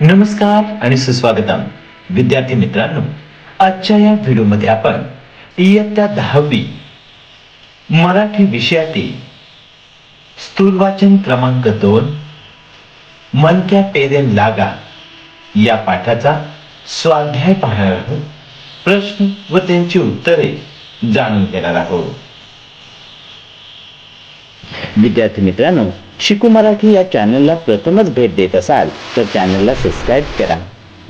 नमस्कार आणि सुस्वागतम. विद्यार्थी मित्रांनो आजच्या या व्हिडिओमध्ये आपण इयत्ता दहावी मराठी विषयातील स्थूल वाचन क्रमांक दोन मनक्या पेरेन लागा या पाठाचा स्वाध्याय पाहणार आहोत. प्रश्न व त्यांची उत्तरे जाणून घेणार आहोत. विद्यार्थी मित्रांनो शिकू मराठी या चॅनलला प्रथमच भेट देत असाल तर चॅनलला सबस्क्राईब करा.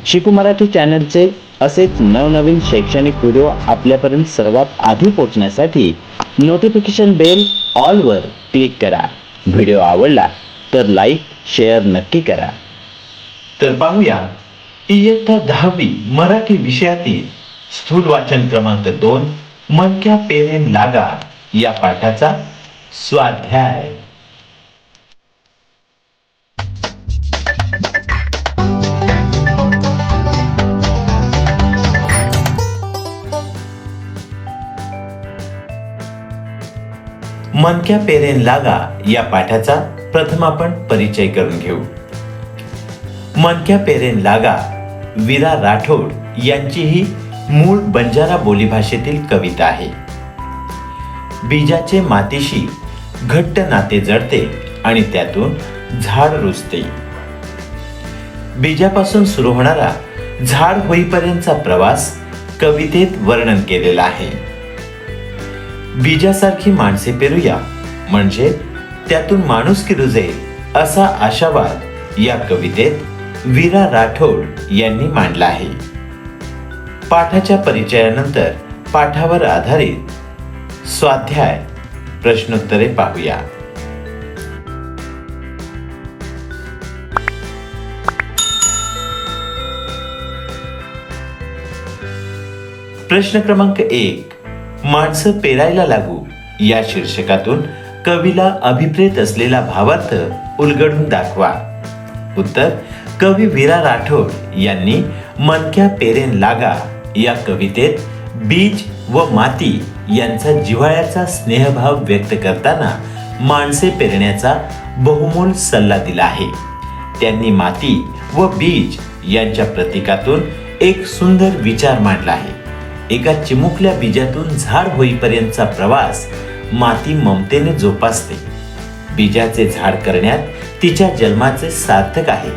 शिकू मराठी चॅनलचे असेच नवनवीन शैक्षणिक व्हिडिओ आपल्यापर्यंत सर्वात आधी पोहोचण्यासाठी नोटिफिकेशन बेल ऑलवर क्लिक करा. व्हिडिओ आवडला तर लाईक शेअर नक्की करा. तर पाहूया इयत्ता दहावी मराठी विषयातील स्थूल वाचन क्रमांक दोन मनक्या पेरेन लागा या पाठाचा स्वाध्याय. मनक्या पेरेन लागा या पाठाचा प्रथम आपण परिचय करून घेऊ. मनक्या पेरेन लागा विरा राठोड यांची ही मूळ बंजारा बोलीभाषेतील कविता आहे. बीजाचे मातीशी घट्ट नाते जडते आणि त्यातून झाड रुजते. बीजापासून सुरू होणारा झाड होईपर्यंतचा प्रवास कवितेत वर्णन केलेला आहे. बीजासारखी माणसे पेरूया. म्हणजे त्यातून माणूस रुजेल असा आशावाद या कवितेत वीरा राठोड यांनी मांडला आहे. पाठाच्या परिचयानंतर पाठावर आधारित स्वाध्याय प्रश्नोत्तरे पाहूया. प्रश्न क्रमांक एक. माणसं पेरायला लागू. या शीर्षकातून कवीला अभिप्रेत असलेला भावार्थ उलगडून दाखवा. उत्तर कवी वीरा राठोड यांनी मनक्या पेरेन लागा या कवितेत बीज व माती यांचा जिव्हाळ्याचा स्नेहभाव व्यक्त करताना माणसे पेरण्याचा बहुमोल सल्ला दिला आहे. त्यांनी माती व बीज यांच्या प्रतीकातून एक सुंदर विचार मांडला आहे. एका चिमुकल्या बीजातून झाड होईपर्यंतचा प्रवास माती ममतेने जोपासते. बीजाचे झाड करण्यात तिच्या जन्माचे सार्थक आहे.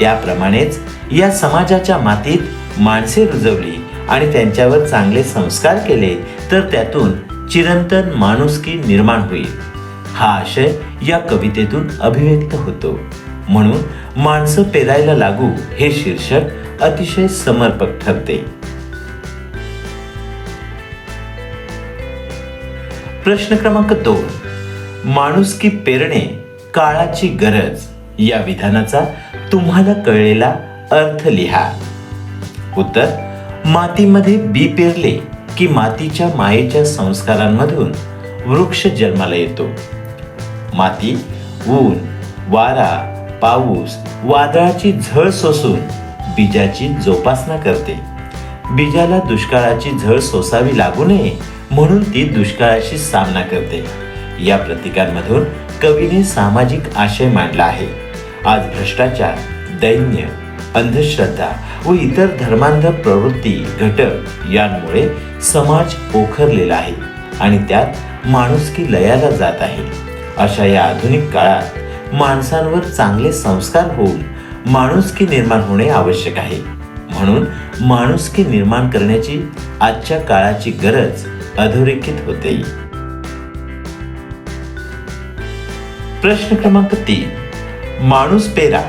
त्याप्रमाणेच या समाजाच्या मातीत माणसे रुजवली आणि त्यांच्यावर चांगले संस्कार केले तर त्यातून चिरंतन माणुसकी निर्माण होईल. हा आशय या कवितेतून अभिव्यक्त होतो. म्हणून माणसं पेरायला लागू हे शीर्षक अतिशय समर्पक ठरते. प्रश्न क्रमांक दोन. माणुसकी पेरणे काळाची गरज. या विधानाचा तुम्हाला कळलेला अर्थ लिहा. उत्तर मातीमध्ये बी पेरले की मातीच्या मायेच्या संस्कारांमधून वृक्ष जन्माला येतो. माती ऊन वारा पाऊस वादळाची झळ सोसून बीजाची जोपासना करते. बीजाला दुष्काळाची झळ सोसावी लागू नये म्हणून ती दुष्काळाशी सामना करते. या प्रतीकांमधून कवीने सामाजिक आशय मांडला आहे. आज भ्रष्टाचार दैन्य अंधश्रद्धा व इतर धर्मांध प्रवृत्ती घटक यांमुळे समाज पोखरलेला आहे आणि त्यात माणुसकी लयाला जात आहे. अशा या आधुनिक काळात माणसांवर चांगले संस्कार होऊन माणुसकी निर्माण होणे आवश्यक आहे. म्हणून माणुसकी निर्माण करण्याची आजच्या काळाची गरज अधोरेखित होते. प्रश्न क्रमांक तीन. माणूस पेरा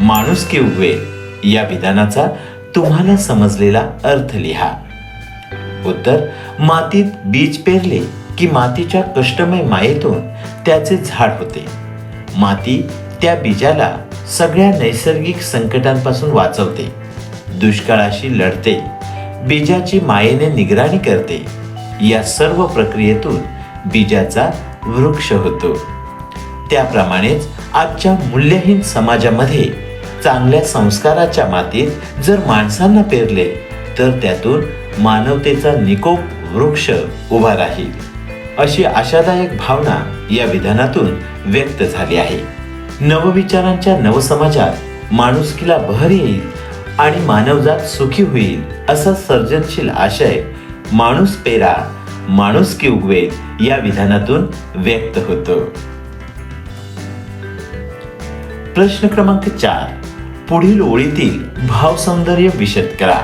माणूस की उगवे या विधानाचा तुम्हाला समजलेला अर्थ लिहा. उत्तर मातीत बीज पेरले की मातीच्या कष्टमय मायेतून त्याचे झाड होते. माती त्या बीजाला सगळ्या नैसर्गिक संकटांपासून वाचवते. दुष्काळाशी लढते. बीजाची मायेने निगराणी करते. या सर्व प्रक्रियेतून बीजाचा वृक्ष होतो. त्याप्रमाणेच आजच्या मूल्यहीन समाजामध्ये चांगल्या संस्काराच्या मातीत जर माणसांना पेरले तर त्यातून मानवतेचा निकोप वृक्ष उभा राहील अशी आशादायक भावना या विधानातून व्यक्त झाली आहे. नवविचारांच्या नवसमाजात माणुसकीला भर येईल आणि मानवजात सुखी होईल असा सर्जनशील आशय माणूस पेरा माणूस की उगवेल या विधानातून व्यक्त होतो. प्रश्न क्रमांक चार. पुढील ओळीतील भाव सौंदर्य विशद करा.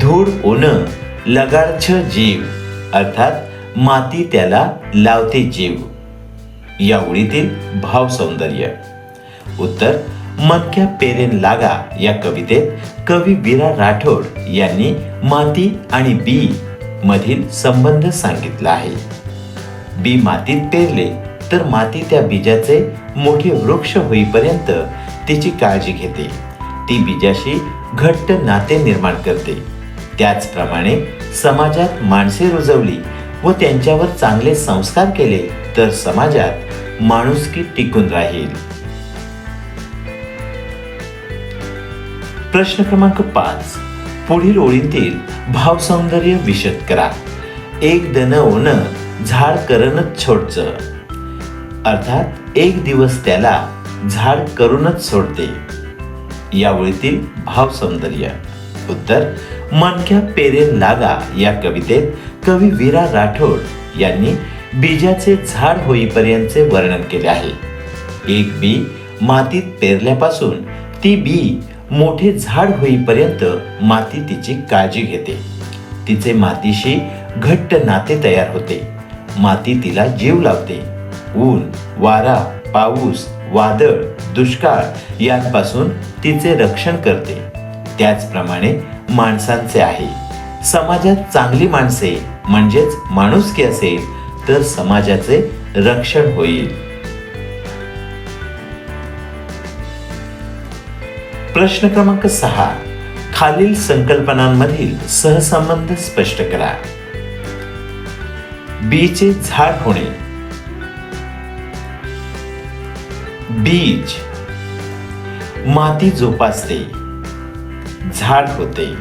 धूळ ओन लगाडछ जीव अर्थात माती त्याला लावते जीव. या ओळीतील भाव सौंदर्य उत्तर मनक्या पेरेन लागा या कवितेत कवी वीरा राठोड यांनी माती आणि बी मधील संबंध सांगितला आहे. बी मातीत पेरले तर माती त्या बीजाचे मोठे वृक्ष होईपर्यंत तिची काळजी घेते. ती बीजाशी घट्ट नाते निर्माण करते. त्याचप्रमाणे समाजात माणसे रुजवली व त्यांच्यावर चांगले संस्कार केले तर समाजात माणुसकी टिकून राहील. प्रश्न क्रमांक पाच. पुढील ओळीतील भाव सौंदर्य विशद करा. एक दन ओन झाड करणच छोडच अर्थात एक दिवस त्याला झाड करूनच सोडते. या ओळीतील भाव सौंदर्य उत्तर मनक्या पेरे लागा या कवितेत कवी विरा राठोड यांनी बीजाचे झाड होईपर्यंतचे वर्णन केले आहे. एक बी मातीत पेरल्यापासून ती बी मोठे झाड होईपर्यंत माती तिची काळजी घेते. तिचे मातीशी घट्ट नाते तयार होते. माती तिला जीव लावते. ऊन वारा पाऊस वादळ दुष्काळ यांपासून तिचे रक्षण करते. त्याचप्रमाणे माणसांचे आहे. समाजात चांगली माणसे म्हणजेच माणुसकी असेल तर समाजाचे रक्षण होईल. प्रश्न क्रमांक सहा. खालील संकल्पनांमधील सहसंबंध स्पष्ट करा. बीचे झाड होणे. बीज. माती जोपासते. झाड होते.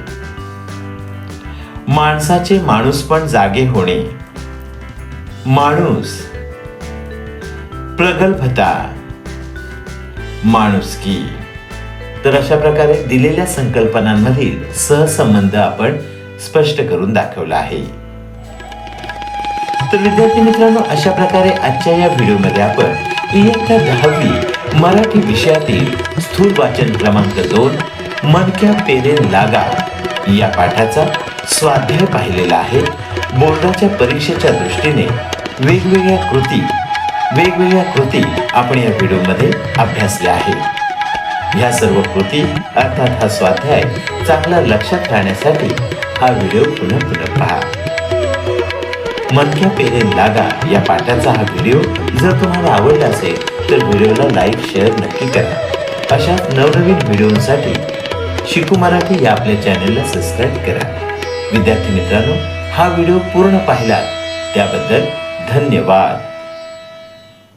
माणसाचे माणूस पण जागे होणे. माणूस. प्रगल्भता. माणुसकी. तर अशा प्रकारे दिलेल्या संकल्पनांमधील सहसंबंध आपण स्पष्ट करून दाखवला आहे. तर विद्यार्थी मित्रांनो अशा प्रकारे आजच्या या व्हिडिओमध्ये आपण इयत्ता दहावी मराठी विषयातील स्थूल वाचन क्रमांक दोन मनक्या पेरेन लागा या पाठाचा स्वाध्याय पाहिलेला आहे. बोर्डाच्या परीक्षेच्या दृष्टीने वेगवेगळ्या कृती वेगवेगळ्या कृती आपण या व्हिडिओमध्ये अभ्यासल्या आहेत. ह्या सर्व कृती अर्थात हा स्वाध्याय चांगला लक्षात राहण्यासाठी हा व्हिडिओ पुन्हा पुन्हा पहा. मनक्या पेरे लागा या पाठाचा हा व्हिडिओ. जर तुम्हाला आवडला असेल तर व्हिडिओला लाईक शेअर नक्की करा. अशाच नवनवीन व्हिडिओसाठी शिकू मराठी या आपल्या चॅनलला सबस्क्राईब करा. विद्यार्थी मित्रांनो हा व्हिडिओ पूर्ण पाहिला त्याबद्दल धन्यवाद.